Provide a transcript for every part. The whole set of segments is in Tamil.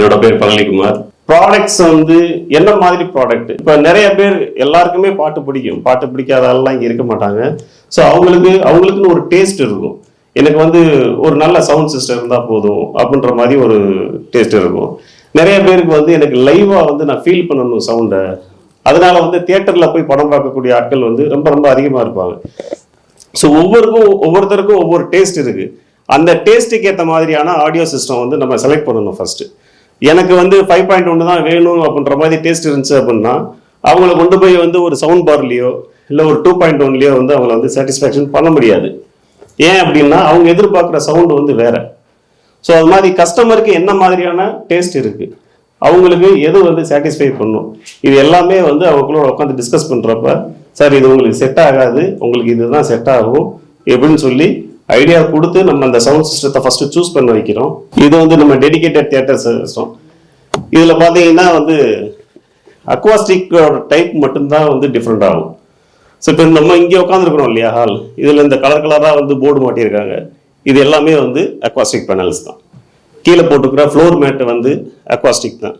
என்னோட பேர் பழனிக்குமார் ப்ராடக்ட்ஸ் வந்து என்ன மாதிரி ப்ராடக்ட் இப்போ நிறைய பேர் எல்லாருக்குமே பாட்டு பிடிக்கும். பாட்டு பிடிக்காத ஆள்லாம் இங்கே இருக்க மாட்டாங்க. ஸோ அவங்களுக்கு அவங்களுக்குன்னு ஒரு டேஸ்ட் இருக்கும். எனக்கு வந்து ஒரு நல்ல சவுண்ட் சிஸ்டம் இருந்தால் போதும் அப்படின்ற மாதிரி ஒரு டேஸ்ட் இருக்கும். நிறைய பேருக்கு வந்து எனக்கு லைவாக வந்து நான் ஃபீல் பண்ணணும் சவுண்டை அதனால வந்து தியேட்டரில் போய் படம் பார்க்கக்கூடிய ஆட்கள் வந்து ரொம்ப ரொம்ப அதிகமாக இருப்பாங்க. ஸோ ஒவ்வொருக்கும் ஒவ்வொருத்தருக்கும் ஒவ்வொரு டேஸ்ட் இருக்குது அந்த டேஸ்ட்டுக்கு ஏற்ற மாதிரியான ஆடியோ சிஸ்டம் வந்து நம்ம செலக்ட் பண்ணணும் ஃபஸ்ட்டு எனக்கு வந்து ஃபைவ் பாயிண்ட் ஒன்று தான் வேணும் அப்படின்ற மாதிரி டேஸ்ட் இருந்துச்சு அப்படின்னா அவங்கள கொண்டு போய் வந்து ஒரு சவுண்ட் பார்லையோ இல்லை ஒரு டூ பாயிண்ட் ஒன்லையோ வந்து அவங்கள வந்து சாட்டிஸ்ஃபேக்ஷன் பண்ண முடியாது. ஏன் அப்படின்னா அவங்க எதிர்பார்க்குற சவுண்டு வந்து வேற. ஸோ அது மாதிரி கஸ்டமருக்கு என்ன மாதிரியான டேஸ்ட் இருக்குது அவங்களுக்கு எது வந்து சாட்டிஸ்ஃபை பண்ணும்? இது எல்லாமே வந்து அவங்களோட உட்காந்து டிஸ்கஸ் பண்ணுறப்ப சார் இது உங்களுக்கு செட் ஆகாது. உங்களுக்கு இதுதான் செட் ஆகும். எப்படின்னு சொல்லி ஐடியா கொடுத்து நம்ம அந்த சவுண்ட் சிஸ்டத்தை ஃபர்ஸ்ட் சூஸ் பண்ண வைக்கிறோம். இது வந்து நம்ம டெடிகேட்டட் தியேட்டர் சிஸ்டம் இதில் பார்த்தீங்கன்னா வந்து அக்வாஸ்டிக்கோட டைப் மட்டும்தான் வந்து டிஃப்ரெண்ட் ஆகும். ஸோ இப்போ நம்ம இங்கே உட்காந்துருக்குறோம் இல்லையா ஹால் இதில் இந்த கலர் கலராக வந்து போர்டு மாட்டியிருக்காங்க. இது எல்லாமே வந்து அக்வாஸ்டிக் பேனல்ஸ் தான். கீழே போட்டுக்கிற ஃப்ளோர் மேட்டு வந்து அக்வாஸ்டிக் தான்.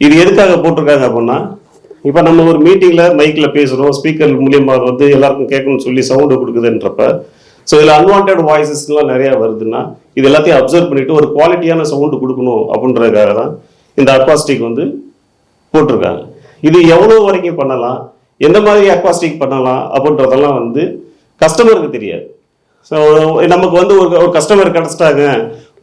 இது எதுக்காக போட்டிருக்காங்க அப்படின்னா இப்போ நம்ம ஒரு மீட்டிங்கில் மைக்கில் பேசுகிறோம் ஸ்பீக்கர் மூலியமாக வந்து எல்லாருக்கும் கேட்கணும்னு சொல்லி சவுண்டு கொடுக்குதுன்றப்ப ஸோ இதில் அன்வான்ட் வாய்ஸஸ்லாம் நிறையா வருதுன்னா இது எல்லாத்தையும் அப்சர்வ் பண்ணிட்டு ஒரு குவாலிட்டியான சவுண்டு கொடுக்கணும் அப்படின்றதுக்காக தான் இந்த அக்வாஸ்டிக் வந்து போட்டிருக்காங்க. இது எவ்வளோ வரைக்கும் பண்ணலாம்? எந்த மாதிரி அக்வாஸ்டிக் பண்ணலாம்? அப்படின்றதெல்லாம் வந்து கஸ்டமருக்கு தெரியாது. ஸோ நமக்கு வந்து ஒரு ஒரு கஸ்டமர் கிடச்சிட்டாங்க.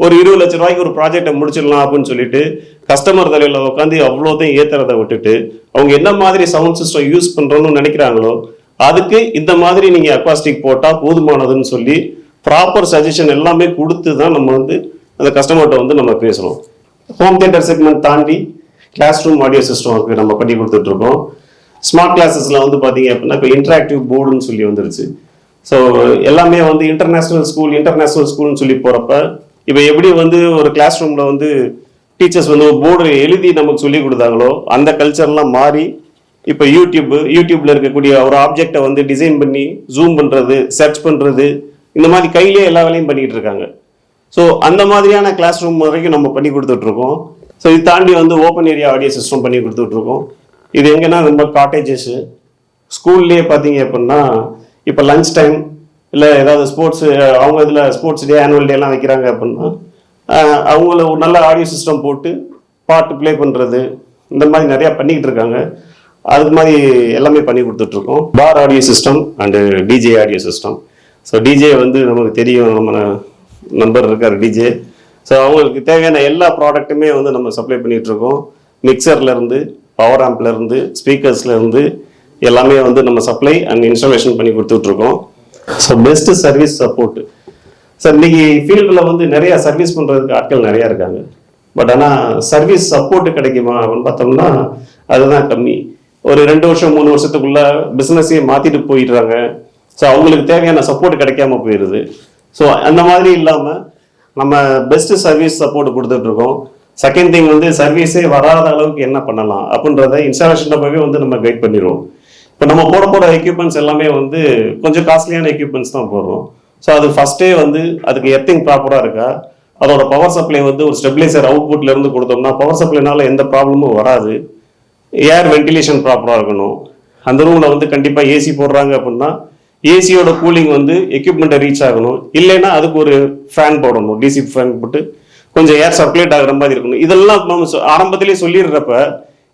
ஒரு இருபது லட்ச ரூபாய்க்கு ஒரு ப்ராஜெக்டை முடிச்சிடலாம் அப்படின்னு சொல்லிட்டு கஸ்டமர் தலையில் உட்காந்து அவ்வளோதையும் ஏற்றுறதை விட்டுட்டு அவங்க என்ன மாதிரி சவுண்ட் சிஸ்டம் யூஸ் பண்ணுறோன்னு நினைக்கிறாங்களோ அதுக்கு இந்த மாதிரி நீங்கள் அக்வாஸ்டிக் போட்டால் போதுமானதுன்னு சொல்லி ப்ராப்பர் சஜஷன் எல்லாமே கொடுத்து தான் நம்ம வந்து அந்த கஸ்டமர்கிட்ட வந்து நம்ம பேசுகிறோம் ஹோம் தியேட்டர் செக்மெண்ட் தாண்டி கிளாஸ் ரூம் ஆடியோ சிஸ்டம் நம்ம பண்ணி கொடுத்துட்ருக்கோம். ஸ்மார்ட் கிளாஸஸில் வந்து பார்த்திங்க அப்படின்னா இப்போ இன்டராக்டிவ் போர்டுன்னு சொல்லி வந்துருச்சு. ஸோ எல்லாமே வந்து இன்டர்நேஷ்னல் ஸ்கூல் இன்டர்நேஷ்னல் ஸ்கூல்னு சொல்லி போகிறப்ப இப்போ எப்படி வந்து ஒரு கிளாஸ் ரூமில் வந்து டீச்சர்ஸ் வந்து ஒரு போர்டு எழுதி நமக்கு சொல்லி கொடுத்தாங்களோ அந்த கல்ச்சர்லாம் மாறி இப்போ யூடியூப் யூடியூப்ல இருக்கக்கூடிய ஒரு ஆப்ஜெக்டை வந்து டிசைன் பண்ணி ஜூம் பண்றது சர்ச் பண்றது இந்த மாதிரி கையிலே எல்லா வேலையும் பண்ணிட்டு இருக்காங்க. ஸோ அந்த மாதிரியான கிளாஸ் ரூம் வரைக்கும் நம்ம பண்ணி கொடுத்துட்டு இருக்கோம் ஸோ இது தாண்டி வந்து ஓப்பன் ஏரியா ஆடியோ சிஸ்டம் பண்ணி கொடுத்துட்டு இருக்கோம் இது எங்கன்னா ரொம்ப காட்டேஜஸ்ஸு ஸ்கூல்லேயே பார்த்தீங்க அப்படின்னா இப்போ லஞ்ச் டைம் இல்லை ஏதாவது ஸ்போர்ட்ஸ் அவங்க இதில் ஸ்போர்ட்ஸ் டே ஆனுவல் டேலாம் வைக்கிறாங்க அப்படின்னா அவங்கள ஒரு நல்ல ஆடியோ சிஸ்டம் போட்டு பாட்டு ப்ளே பண்ணுறது இந்த மாதிரி நிறையா பண்ணிக்கிட்டு இருக்காங்க. அது மாதிரி எல்லாமே பண்ணி கொடுத்துட்ருக்கோம். Bar audio system and DJ audio system so DJ வந்து நமக்கு தெரியும். நம்ம நம்பர் இருக்கார் டிஜே ஸோ அவங்களுக்கு தேவையான எல்லா ப்ராடக்ட்டுமே வந்து நம்ம சப்ளை பண்ணிகிட்ருக்கோம் மிக்சர்லேருந்து பவர் ஆம்ப்லேருந்து ஸ்பீக்கர்ஸ்லேருந்து எல்லாமே வந்து நம்ம சப்ளை அண்ட் இன்ஸ்டாலேஷன் பண்ணி கொடுத்துட்ருக்கோம். So best service support sir இன்னைக்கு ஃபீல்டில் வந்து நிறையா சர்வீஸ் பண்ணுறதுக்கு ஆட்கள் நிறையா இருக்காங்க. பட் ஆனால் சர்வீஸ் சப்போர்ட்டு கிடைக்குமா அப்படின்னு பார்த்தோம்னா அதுதான் கம்மி. ஒரு ரெண்டு வருஷம் மூணு வருஷத்துக்குள்ள பிஸ்னஸையே மாத்திட்டு போயிடுறாங்க. ஸோ அவங்களுக்கு தேவையான சப்போர்ட் கிடைக்காம போயிடுது ஸோ அந்த மாதிரி இல்லாமல் நம்ம பெஸ்ட் சர்வீஸ் சப்போர்ட் கொடுத்துட்டு இருக்கோம் செகண்ட் திங் வந்து சர்வீஸே வராத அளவுக்கு என்ன பண்ணலாம் அப்படின்றத இன்ஸ்டாலேஷன் போய் வந்து நம்ம கைட் பண்ணிடுவோம். இப்போ நம்ம போட போட எக்யூப்மெண்ட்ஸ் எல்லாமே வந்து கொஞ்சம் காஸ்ட்லியான எக்யூப்மெண்ட்ஸ் தான் போடுறோம். ஸோ அது ஃபஸ்ட்டே வந்து அதுக்கு எர்த்திங் ப்ராப்பராக இருக்கா? அதோட பவர் சப்ளை வந்து ஒரு ஸ்டெபிலைசர் அவுட்புட்லேருந்து கொடுத்தோம்னா பவர் சப்ளைனால எந்த ப்ராப்ளமும் வராது. ஏர் வென்டிலேஷன் ப்ராப்பராக இருக்கணும். அந்த ரூமில் வந்து கண்டிப்பாக ஏசி போடுறாங்க அப்படின்னா ஏசியோட கூலிங் வந்து எக்யூப்மெண்ட்டை ரீச் ஆகணும். இல்லைன்னா அதுக்கு ஒரு ஃபேன் போடணும். டிசி ஃபேன் போட்டு கொஞ்சம் ஏர் சர்க்குலேட் ஆகிற மாதிரி இருக்கணும். இதெல்லாம் நம்ம ஆரம்பத்திலே சொல்லிடுறப்ப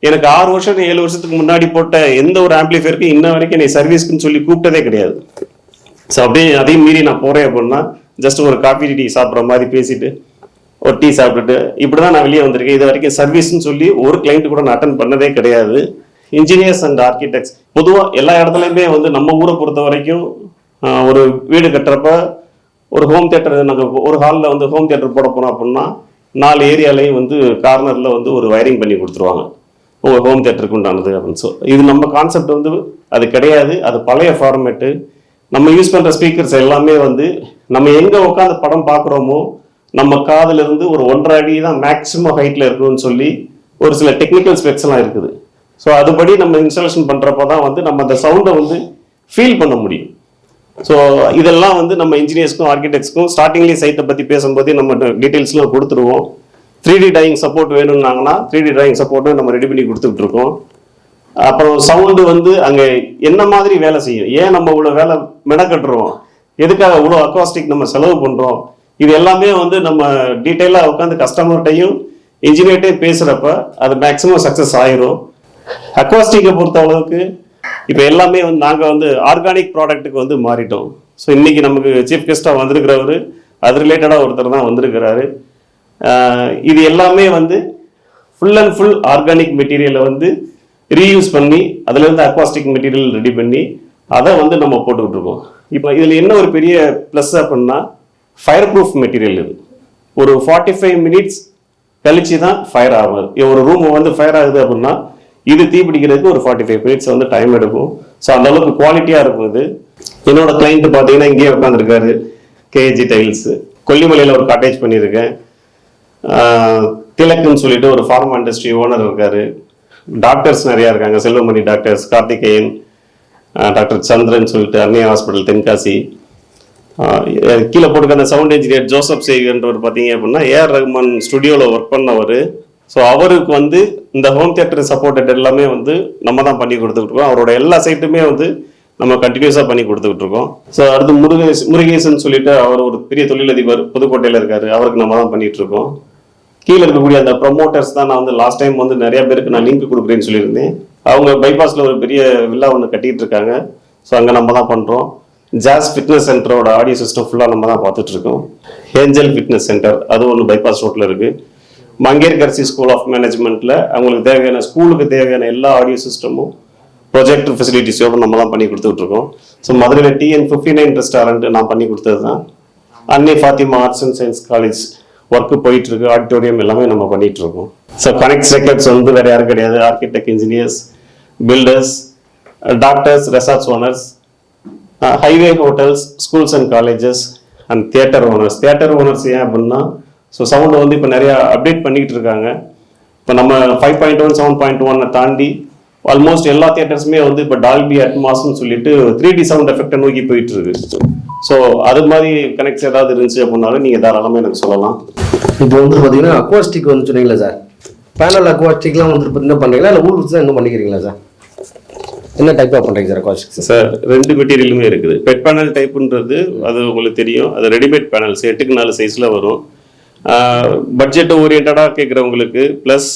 எனக்கு ஆறு வருஷம் ஏழு வருஷத்துக்கு முன்னாடி போட்ட எந்த ஒரு ஆம்பிளிஃபயருக்கு இன்ன வரைக்கும் என்னை சர்வீஸ்க்குன்னு சொல்லி கூப்பிட்டதே கிடையாது. ஸோ அப்படியே அதையும் மீறி நான் போகிறேன் அப்படின்னா ஜஸ்ட் ஒரு காஃபி டீ சாப்பிட்ற மாதிரி பேசிட்டு ஒரு டீ சாப்பிட்டுட்டு இப்படி தான் நான் வெளியே வந்திருக்கேன். இது வரைக்கும் சர்வீஸ்னு சொல்லி ஒரு கிளைண்ட் கூட நான் அட்டன் பண்ணதே கிடையாது. இன்ஜினியர்ஸ் அண்ட் ஆர்கிடெக்ட்ஸ் பொதுவாக எல்லா இடத்துலையுமே வந்து நம்ம ஊரை பொறுத்த வரைக்கும் ஒரு வீடு கட்டுறப்ப ஒரு ஹோம் தியேட்டர் நாங்கள் ஒரு ஹாலில் வந்து ஹோம் தியேட்டர் போட போனோம் அப்படின்னா நாலு ஏரியாலையும் வந்து கார்னரில் வந்து ஒரு வயரிங் பண்ணி கொடுத்துருவாங்க. உங்கள் ஹோம் தியேட்டருக்கு உண்டானது அப்படின்னு ஸோ இது நம்ம கான்செப்ட் வந்து அது கிடையாது. அது பழைய ஃபார்மேட்டு நம்ம யூஸ் பண்ணுற ஸ்பீக்கர்ஸ் எல்லாமே வந்து நம்ம எங்கே உட்காந்து படம் பார்க்குறோமோ நம்ம காதிலிருந்து ஒரு ஒன்றரை அடி தான் மேக்ஸிமம் ஹைட்டில் இருக்கணும்னு சொல்லி ஒரு சில டெக்னிக்கல் ஸ்பெக்ஸ்லாம் இருக்குது. ஸோ அதுபடி நம்ம இன்ஸ்டாலேஷன் பண்ணுறப்ப தான் வந்து நம்ம அந்த சவுண்டை வந்து ஃபீல் பண்ண முடியும். ஸோ இதெல்லாம் வந்து நம்ம இன்ஜினியர்ஸ்க்கும் ஆர்கிடெக்ட்ஸ்க்கும் ஸ்டார்டிங்லேயே சைட்டை பற்றி பேசும்போதே நம்ம டீட்டெயில்ஸ்லாம் கொடுத்துருவோம். த்ரீ டி டிராயிங் சப்போர்ட் வேணும்னாங்கன்னா த்ரீ டி டிராயிங் சப்போர்ட்டும் நம்ம ரெடி பண்ணி கொடுத்துட்டு இருக்கோம் அப்புறம் சவுண்டு வந்து அங்கே என்ன மாதிரி வேலை செய்யும்? ஏன் நம்ம இவ்வளோ வேலை மெனக்கட்டுறோம்? எதுக்காக இவ்வளோ அக்வாஸ்டிக் நம்ம செலவு பண்ணுறோம் இது எல்லாமே வந்து நம்ம டீட்டெயிலாக உட்காந்து கஸ்டமர்கிட்டையும் இன்ஜினியர்கிட்டையும் பேசுகிறப்ப அது மேக்ஸிமம் சக்ஸஸ் ஆயிரும். அக்வாஸ்டிக்கை பொறுத்த அளவுக்கு இப்போ எல்லாமே வந்து நாங்கள் வந்து ஆர்கானிக் ப்ராடக்ட்டுக்கு வந்து மாறிட்டோம். ஸோ இன்றைக்கி நமக்கு சீஃப் கெஸ்ட்டாக வந்திருக்கிறவர் அது ரிலேட்டடாக ஒருத்தர் தான் வந்திருக்கிறாரு. இது எல்லாமே வந்து ஃபுல் அண்ட் ஃபுல் ஆர்கானிக் மெட்டீரியலை வந்து ரீயூஸ் பண்ணி அதுலேருந்து அக்வாஸ்டிக் மெட்டீரியல் ரெடி பண்ணி அதை வந்து நம்ம போட்டுக்கிட்டு இருக்கோம். இப்போ இதில் என்ன ஒரு பெரிய ப்ளஸ் அப்படின்னா ஃபயர் ப்ரூஃப் மெட்டீரியல் இது. ஒரு ஃபார்ட்டி ஃபைவ் மினிட்ஸ் கழிச்சு தான் ஃபயர் ஆகும் ஒரு ரூம் வந்து ஃபயர் ஆகுது அப்படின்னா இது தீப்பிடிக்கிறதுக்கு ஒரு ஃபார்ட்டி ஃபைவ் மினிட்ஸ் வந்து டைம் எடுக்கும். ஸோ அந்த அளவுக்கு குவாலிட்டியாக இருக்கும் இது. என்னோட கிளைண்ட் பார்த்தீங்கன்னா இங்கேயே உட்காந்துருக்காரு கேஜி டைல்ஸு கொல்லிமலையில் ஒரு காட்டேஜ் பண்ணியிருக்கேன். திலக்குன்னு சொல்லிட்டு ஒரு ஃபார்மா இண்டஸ்ட்ரி ஓனர் இருக்காரு. டாக்டர்ஸ் நிறையா இருக்காங்க. செல்வமணி டாக்டர்ஸ் கார்த்திகேயன் டாக்டர் சந்திரன் சொல்லிட்டு அன்னியா ஹாஸ்பிட்டல் தென்காசி. கீழே போட்டுக்க அந்த சவுண்ட் இன்ஜினியர் ஜோசப் சேவியன்றவர் பார்த்தீங்க அப்படின்னா ஏஆர் ரஹ்மான் ஸ்டுடியோவில் ஒர்க் பண்ணவர். ஸோ அவருக்கு வந்து இந்த ஹோம் தியேட்டர் சப்போர்ட்டட் எல்லாமே வந்து நம்ம தான் பண்ணி கொடுத்துக்கிட்டு இருக்கோம். அவரோட எல்லா சைட்டுமே வந்து நம்ம கண்டினியூஸாக பண்ணி கொடுத்துக்கிட்டு இருக்கோம். ஸோ அடுத்து முருகேஷ் முருகேசன் சொல்லிட்டு அவர் ஒரு பெரிய தொழிலதிபர் புதுக்கோட்டையில் இருக்காரு. அவருக்கு நம்ம தான் பண்ணிட்டு இருக்கோம். கீழே இருக்கக்கூடிய அந்த ப்ரொமோட்டர்ஸ் தான் நான் வந்து லாஸ்ட் டைம் வந்து நிறைய பேருக்கு நான் லிங்க் கொடுக்குறேன்னு சொல்லியிருந்தேன். அவங்க பைபாஸில் ஒரு பெரிய வில்லா ஒன்று கட்டிட்டு இருக்காங்க. ஸோ அங்கே நம்ம தான் பண்ணுறோம் ஜாஸ் ஃபிட்னஸ் சென்டரோட ஆடியோ சிஸ்டம் ஃபுல்லாக நம்ம தான் பார்த்துட்டு இருக்கோம் ஏஞ்சல் ஃபிட்னஸ் சென்டர் அது ஒன்று பைபாஸ் ரோட்டில் இருக்கு. மங்கேர்கர்சி ஸ்கூல் ஆஃப் மேனேஜ்மெண்ட்டில் அவங்களுக்கு தேவையான ஸ்கூலுக்கு தேவையான எல்லா ஆடியோ சிஸ்டமும் ப்ரொஜெக்டர் ஃபெசிலிட்டிஸோ நம்ம தான் பண்ணி கொடுத்துட்டு இருக்கோம் ஸோ மதுரையில் டிஎன் ஃபிஃப்டி நைன் ரெஸ்டாரண்ட் நான் பண்ணி கொடுத்தது தான் Annai Fathima arts and science college work போயிட்டு இருக்கு ஆடிட்டோரியம் எல்லாமே நம்ம பண்ணிட்டு இருக்கோம் ஸோ கனெக்ட் செக்கர்ஸ் வந்து வேற யாரும் கிடையாது. Architect engineers builders doctors resorts owners highway hotels schools and colleges and theatre owners theatre owners ஏன் அப்படின்னா ஸோ சவுண்டை வந்து இப்போ நிறையா அப்டேட் பண்ணிக்கிட்டு இருக்காங்க. இப்போ நம்ம five point one seven point ஒன்னை தாண்டி ஆல்மோஸ்ட் எல்லா தியேட்டர்ஸுமே வந்து இப்போ டால்பி அட்மாஸ்னு சொல்லிட்டு த்ரீ டி சவுண்ட் எஃபெக்டை நோக்கி போயிட்டு இருக்கு ஸோ அது மாதிரி கனெக்ட்ஸ் ஏதாவது இருந்துச்சு அப்படின்னாலும் நீங்கள் தாராளமாக எனக்கு சொல்லலாம். இப்போ வந்து பார்த்தீங்கன்னா அக்வாஸ்டிக் வந்து சொன்னீங்களா சார். பேனல் அக்வாஸ்டிக்லாம் வந்து பார்த்தீங்கன்னா பண்ணுறீங்களா இல்லை ஊர் தான் இன்னும் பண்ணிக்கிறீங்களா சார்? என்ன டைப்பாக பண்ணுறீங்க சார் அக்வாஸ்டிக் சார் ரெண்டு மெட்டீரியலுமே இருக்குது. பெட் பேனல் டைப்புன்றது அது உங்களுக்கு தெரியும். அது ரெடிமேட் பேனல்ஸ் எட்டுக்கு நாலு சைஸில் வரும். பட்ஜெட் ஓரியன்டாக கேட்குறவங்களுக்கு ப்ளஸ்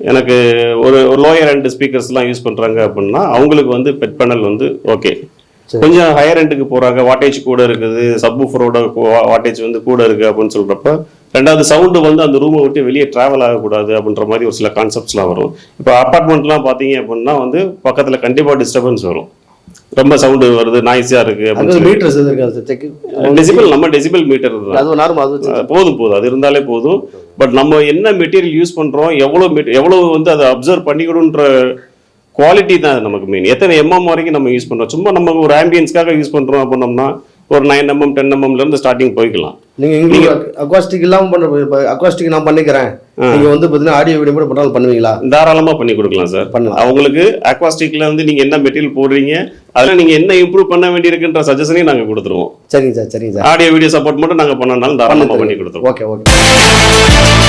எனக்கு ஒரு ஒரு லோயர் ரெண்டு ஸ்பீக்கர்ஸ்லாம் யூஸ் பண்ணுறாங்க அப்படின்னா அவங்களுக்கு வந்து பெட் பேனல் வந்து ஓகே கொஞ்சம் ஹையர் ரெண்டுக்கு போகிறாங்க வாட்டேஜ் கூட இருக்குது. சப்வூஃபரோட வாட்டேஜ் வந்து கூட இருக்குது அப்படின்னு சொல்கிறப்ப ரெண்டாவது சவுண்டு வந்து அந்த ரூமை விட்டு வெளியே ட்ராவல் ஆகக்கூடாது அப்படின்ற மாதிரி ஒரு சில கான்செப்ட்ஸ்லாம் வரும். இப்போ அப்பார்ட்மெண்ட்லாம் பார்த்தீங்க அப்படின்னா வந்து பக்கத்தில் கண்டிப்பாக டிஸ்டர்பன்ஸ் வரும். ரொம்ப சவுண்டு வருது நாய்ஸியாக இருக்குது செக் டெசிபிள் நம்ம டெசிபிள் மீட்டர் அது போதும் போதும். அது இருந்தாலே போதும். பட் நம்ம என்ன மெட்டீரியல் யூஸ் பண்றோம் எவ்வளோ எவ்வளோ வந்து அதை அப்சர்வ் பண்ணிக்கணுன்ற குவாலிட்டி தான் நமக்கு மெயின் எத்தனை எம்எம் வரைக்கும் நம்ம யூஸ் பண்றோம். சும்மா நம்ம ஒரு ஆம்பியன்ஸ்க்காக யூஸ் பண்றோம் அப்படின்னோம்னா ஒரு நைன் எம்எம் டென் எம்எம்ல இருந்து ஸ்டார்டிங் போய்க்கலாம். நீங்கள் எங்களுக்கு அக்வாஸ்டிக் இல்லாமல் பண்ண அக்வாஸ்டிக் நான் பண்ணிக்கிறேன். நீங்கள் வந்து பார்த்தீங்கன்னா ஆடியோ வீடியோ கூட பண்ணாலும் பண்ணுவீங்களா? தாராளமா பண்ணி கொடுக்கலாம் சார் பண்ணலாம். அவங்களுக்கு அக்வாஸ்டிக்ல வந்து நீங்க என்ன மெட்டீரியல் போடுறீங்க அதுல நீங்க என்ன இம்ப்ரூவ் பண்ண வேண்டியிருக்குன்ற சஜஷனையும் நாங்க கொடுத்துருவோம். சரிங்க சார் சரிங்க சார் ஆடியோ வீடியோ சப்போர்ட் மட்டும் நாங்க பண்ணனாலும் தாராளமா பண்ணி கொடுத்துருவோம். Okay okay